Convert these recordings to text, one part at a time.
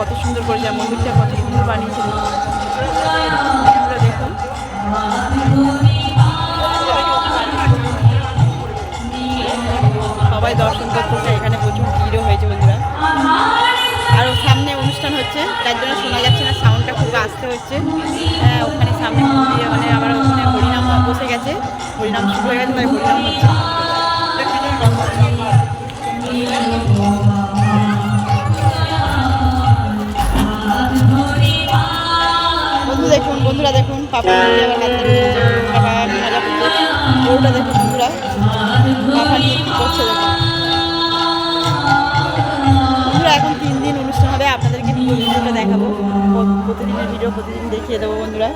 কত সুন্দর করেছে আর মন্দিরটা কত সুন্দর বানিয়েছে। সবাই দর্শন করতেছে এখানে প্রচুর ভিড়ও হয়েছে বন্ধুরা। আর সামনে অনুষ্ঠান হচ্ছে তার জন্য শোনা যাচ্ছে না সাউন্ডটা খুব আসতে হচ্ছে। হ্যাঁ, ওখানে সামনে মানে আবার ওখানে হরিনাম বসে গেছে। হরিনাম শুরু হয়ে গেছে হরিনাম হচ্ছে। পাপা নিয়ে দেখুন বন্ধুরা পাপা নিয়ে কী করছে দেখুন বন্ধুরা, এখন তিন দিন অনুষ্ঠান হবে, আপনাদেরকে ভিডিওটা দেখাবো। প্রতিদিনের ভিডিও প্রতিদিন দেখিয়ে দেবো বন্ধুরা।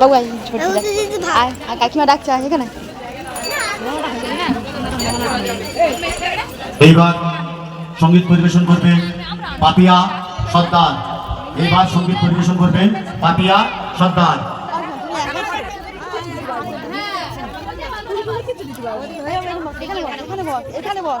বাবু আর কাকিমা ডাকছে এখানে। এইবার সংগীত পরিবেশন করবেন পাপিয়া সর্দার। এইবার সংগীত পরিবেশন করবেন পাপিয়া সর্দার। এখানে বল এখানে বল।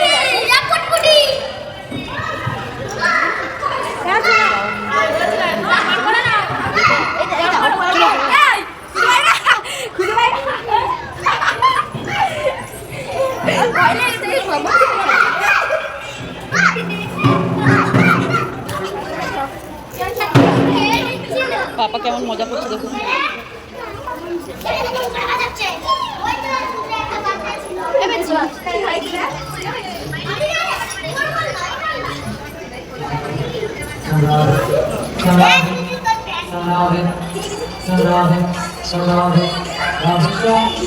পাপা কেমন মজা করছে দেখুন Samadhi, Samadhi, Samadhi, Samadhi,